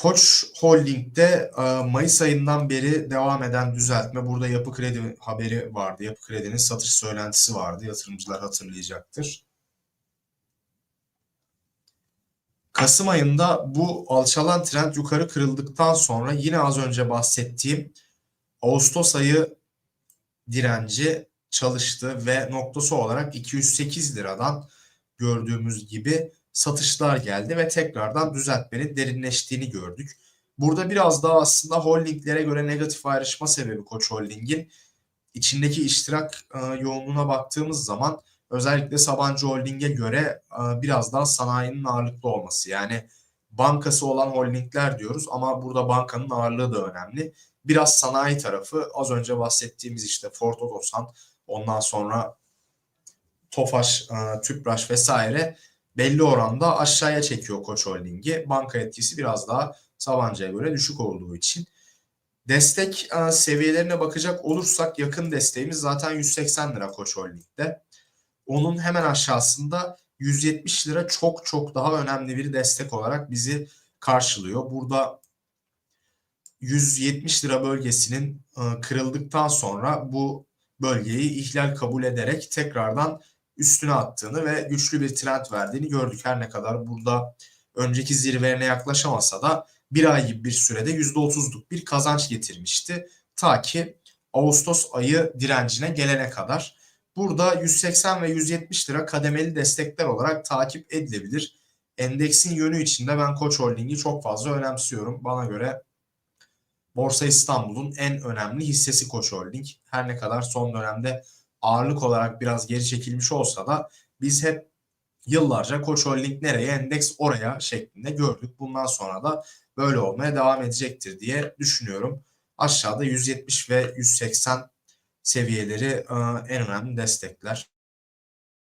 Koç Holding'de e, Mayıs ayından beri devam eden düzeltme. Burada Yapı Kredi haberi vardı. Yapı Kredi'nin satış söylentisi vardı. Yatırımcılar hatırlayacaktır. Kasım ayında bu alçalan trend yukarı kırıldıktan sonra yine az önce bahsettiğim Ağustos ayı direnci çalıştı ve noktası olarak 208 liradan gördüğümüz gibi satışlar geldi ve tekrardan düzeltmenin derinleştiğini gördük. Burada biraz daha aslında holdinglere göre negatif ayrışma sebebi Koç Holding'in içindeki iştirak e, yoğunluğuna baktığımız zaman özellikle Sabancı Holding'e göre e, biraz daha sanayinin ağırlıklı olması. Yani bankası olan holdingler diyoruz ama burada bankanın ağırlığı da önemli. Biraz sanayi tarafı az önce bahsettiğimiz işte Ford Otosan ondan sonra Tofaş, e, Tüpraş vesaire belli oranda aşağıya çekiyor Koç Holding'i. Banka etkisi biraz daha Sabancı'ya göre düşük olduğu için. Destek e, seviyelerine bakacak olursak yakın desteğimiz zaten 180 lira Koç Holding'de. Onun hemen aşağısında 170 lira çok çok daha önemli bir destek olarak bizi karşılıyor. Burada 170 lira bölgesinin e, kırıldıktan sonra bu bölgeyi ihlal kabul ederek tekrardan üstüne attığını ve güçlü bir trend verdiğini gördük. Her ne kadar burada önceki zirvelerine yaklaşamasa da bir ay gibi bir sürede %30'luk bir kazanç getirmişti. Ta ki Ağustos ayı direncine gelene kadar. Burada 180 ve 170 lira kademeli destekler olarak takip edilebilir. Endeksin yönü içinde ben Koç Holding'i çok fazla önemsiyorum. Bana göre Borsa İstanbul'un en önemli hissesi Koç Holding. Her ne kadar son dönemde ağırlık olarak biraz geri çekilmiş olsa da biz hep yıllarca Koç Holding nereye endeks oraya şeklinde gördük. Bundan sonra da böyle olmaya devam edecektir diye düşünüyorum. Aşağıda 170 ve 180 seviyeleri e, en önemli destekler.